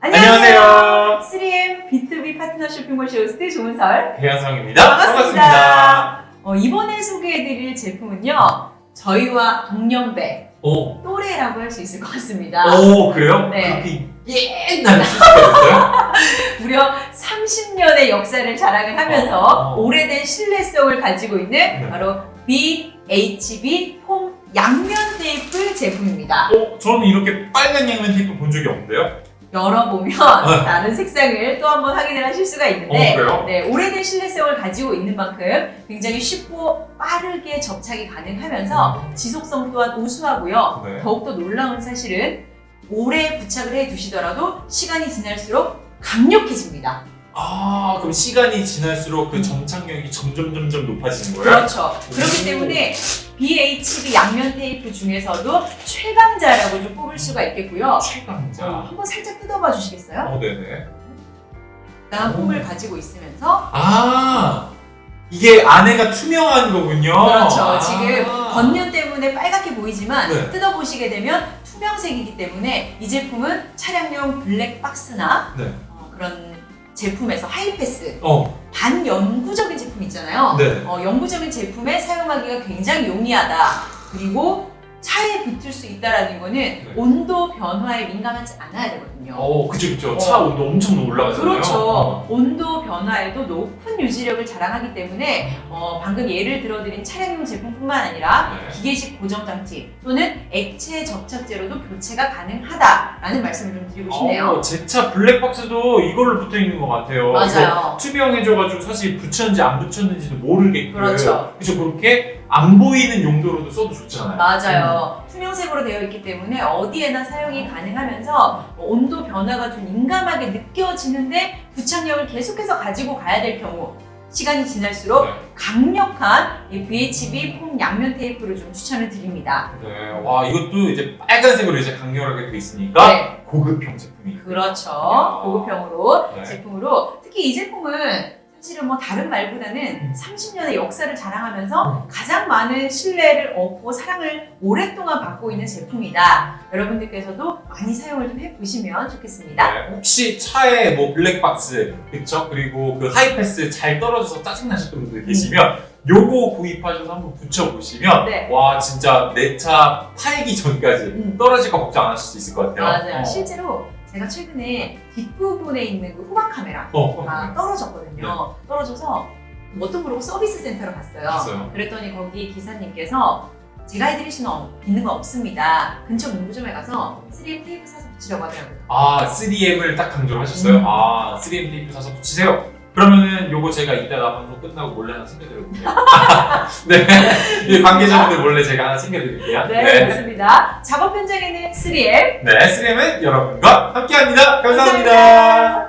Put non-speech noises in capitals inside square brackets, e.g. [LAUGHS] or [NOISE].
안녕하세요. 3M B2B 파트너 쇼핑몰 쇼호스트 조은설. 배현성입니다. 반갑습니다. 어, 이번에 소개해드릴 제품은요. 저희와 동년배, 오, 또래라고 할 수 있을 것 같습니다. 오 그래요? 네. 그렇게 옛날 됐어요? [LAUGHS] 무려 30년의 역사를 자랑을 하면서 어. 오래된 신뢰성을 가지고 있는 네. 바로 BHB 폼 양면 테이프 제품입니다. 어, 저는 이렇게 빨간 양면 테이프 본 적이 없는데요. 열어보면 네. 다른 색상을 또 한번 확인을 하실 수가 어, 있는데 그래요? 네, 오래된 신뢰성을 가지고 있는 만큼 굉장히 쉽고 빠르게 접착이 가능하면서 지속성 또한 우수하고요. 네. 더욱더 놀라운 사실은 오래 부착을 해 두시더라도 시간이 지날수록 강력해집니다. 아, 그럼 시간이 지날수록 그 점착력이 점점 점점 높아지는 거예요? 그렇죠. 그렇기 오. 때문에 BHB 양면 테이프 중에서도 최강자라고 좀 뽑을 수가 있겠고요. 어, 최강자. 한번 살짝 뜯어봐 주시겠어요? 어, 네네. 나 폼을 가지고 있으면서 아, 이게 안에가 투명한 거군요. 그렇죠. 아. 지금 겉면 때문에 빨갛게 보이지만 네. 뜯어보시게 되면 투명색이기 때문에 이 제품은 차량용 블랙 박스나 네. 어, 그런 제품에서 하이패스 어, 반영구적인 제품 있잖아요. 네. 어, 영구적인 제품에 사용하기가 굉장히 용이하다. 그리고 차에 붙을 수 있다라는 거는 온도 변화에 민감하지 않아야 되거든요. 어, 그쵸, 그쵸. 차 어. 온도 엄청 올라가잖아요. 그렇죠. 어. 온도 변화에도 높은 유지력을 자랑하기 때문에 어, 방금 예를 들어드린 차량용 제품뿐만 아니라 네. 기계식 고정장치 또는 액체 접착제로도 교체가 가능하다라는 말씀을 좀 드리고 싶네요. 어, 제차 블랙박스도 이걸로 붙어 있는 것 같아요. 맞아요. 이거 투명해져가지고 사실 붙였는지 안 붙였는지도 모르게끔. 그렇죠. 그래서 그렇게 안 보이는 용도로도 써도 좋잖아요. 맞아요. 투명색으로 되어 있기 때문에 어디에나 사용이 가능하면서 온도 변화가 좀 민감하게 느껴지는데 부착력을 계속해서 가지고 가야 될 경우 시간이 지날수록 네. 강력한 이 VHB 폼 양면 테이프를 좀 추천을 드립니다. 네. 와 이것도 이제 빨간색으로 이제 강렬하게 돼 있으니까 네, 고급형 제품이. 그렇죠. 고급형으로 네. 제품으로 특히 이 제품은 사실은 뭐 다른 말보다는 음. 30년의 역사를 자랑하면서 음. 가장 많은 신뢰를 얻고 사랑을 오랫동안 받고 있는 제품이다. 여러분들께서도 많이 사용을 좀 해보시면 좋겠습니다. 네, 혹시 차에 뭐 블랙박스 그쵸? 그리고 그 하이패스 잘 떨어져서 짜증나셨던 분들 계시면 요거 구입하셔서 한번 붙여보시면 네. 와 진짜 내 차 팔기 전까지 음. 떨어질까 걱정 안 하실 수 있을 것 같아요. 맞아요. 어. 실제로 제가 최근에 뒷부분에 있는 그 후방 카메라 어, 어. 가 떨어졌거든요. 떨어져서 뭣도 모르고 서비스 센터로 갔어요. 봤어요. 그랬더니 거기 기사님께서 제가 해드릴 수는 없- 있는 거 없습니다. 근처 문구점에 가서 3M 테이프 사서 붙이려고 하더라고요. 아 3M을 딱 강조를 하셨어요? 음. 아 3M 테이프 사서 붙이세요. 그러면은 요거 제가 이따가 방송 끝나고 몰래 하나 챙겨드릴게요. [LAUGHS] 네, 이 관계자분들 몰래 제가 하나 챙겨드릴게요. 네, 그렇습니다. 작업 현장에는 3M 네, 3M은 여러분과 함께합니다 감사합니다. 감사합니다.